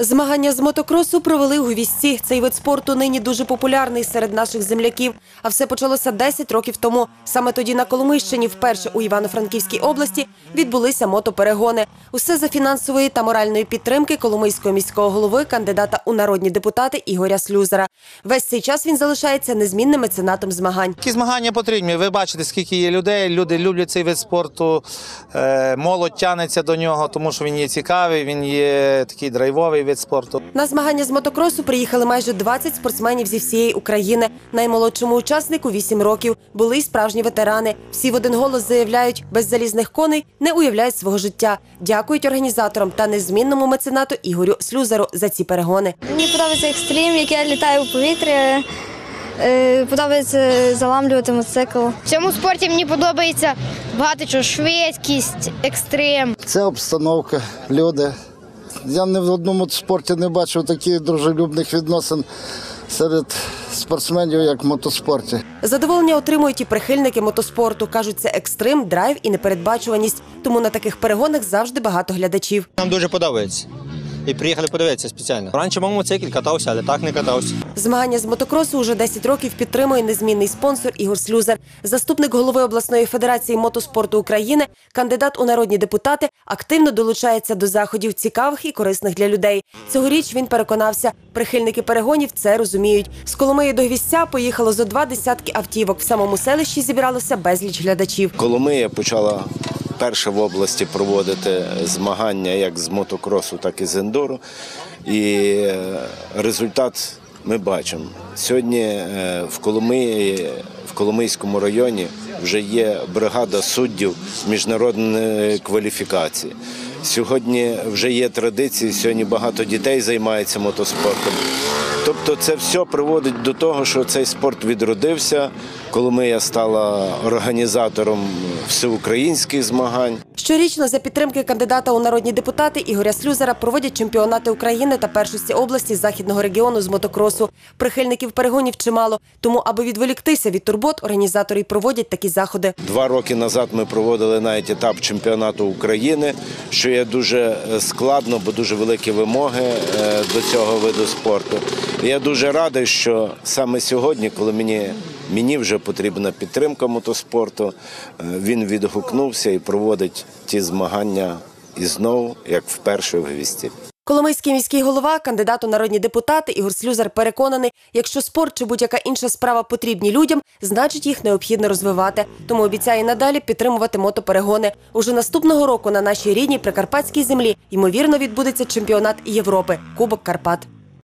Змагання з мотокросу провели у Гвісті. Цей вид спорту нині дуже популярний серед наших земляків. А все почалося 10 років тому. Саме тоді на Коломийщині, вперше у Івано-Франківській області, відбулися мотоперегони. Усе за фінансової та моральної підтримки Коломийського міського голови, кандидата у народні депутати Ігоря Слюзера. Весь цей час він залишається незмінним меценатом змагань. Такі змагання потрібні. Ви бачите, скільки є людей. Люди люблять цей вид спорту. Е, Молодь тянеться до нього, тому що він є цікавий, він є такий драйвовий вид спорту. На змагання з мотокросу приїхали майже 20 спортсменів зі всієї України. Наймолодшому учаснику 8 років. Були й справжні ветерани. Всі в один голос заявляють, без залізних коней не уявляють свого життя. Дякують організаторам та незмінному меценату Ігорю Слюзеру за ці перегони. Мені подобається екстрім, як я літаю у повітрі. Е, Подобається заламлювати мотоцикл. В цьому спорті мені подобається багато чого швидкість, екстрим. Це обстановка, люди. Я ні в одному спорті не бачив таких дружелюбних відносин серед спортсменів, як в мотоспорті. Задоволення отримують і прихильники мотоспорту. кажуть, це екстрим, драйв і непередбачуваність. Тому на таких перегонах завжди багато глядачів. Нам дуже подобається. І приїхали подивитися спеціально. Раніше мав мотоцикль катався, але так не катався. Змагання з мотокросу уже 10 років підтримує незмінний спонсор Ігор Слюзер, заступник голови обласної федерації мотоспорту України, кандидат у народні депутати, активно долучається до заходів цікавих і корисних для людей. Цьогоріч він переконався, прихильники перегонів це розуміють. З Коломиї до Гвістя поїхало зо два десятки автівок. В самому селищі зібралося безліч глядачів. Коломия почала перша в області проводити змагання як з мотокросу, так і з ендуру. І е, результат ми бачимо. Сьогодні е, в Коломиї, в Коломийському районі вже є бригада суддів міжнародної кваліфікації. Сьогодні вже є традиції, сьогодні багато дітей займається мотоспортом. Тобто це все приводить до того, що цей спорт відродився. Коломия стала організатором всеукраїнських змагань. Щорічно за підтримки кандидата у народні депутати Ігоря Слюзера проводять чемпіонати України та першості області західного регіону з мотокросу. Прихильників перегонів чимало. Тому, аби відволіктися від турбот, організатори й проводять такі заходи. Два роки назад ми проводили навіть етап чемпіонату України, що є дуже е, складно, бо дуже великі вимоги е, до цього виду спорту. Я дуже радий, що саме сьогодні, коли мені, мені вже потрібна підтримка мотоспорту, е, він відгукнувся і проводить ті змагання і знову, як вперше в гвісті. Коломийський міський голова, кандидат у народні депутати Ігор Слюзер переконаний, якщо спорт чи будь-яка інша справа потрібні людям, значить їх необхідно розвивати. Тому обіцяє надалі підтримувати мотоперегони. Уже наступного року на нашій рідній прикарпатській землі ймовірно відбудеться чемпіонат Європи Кубок Карпат.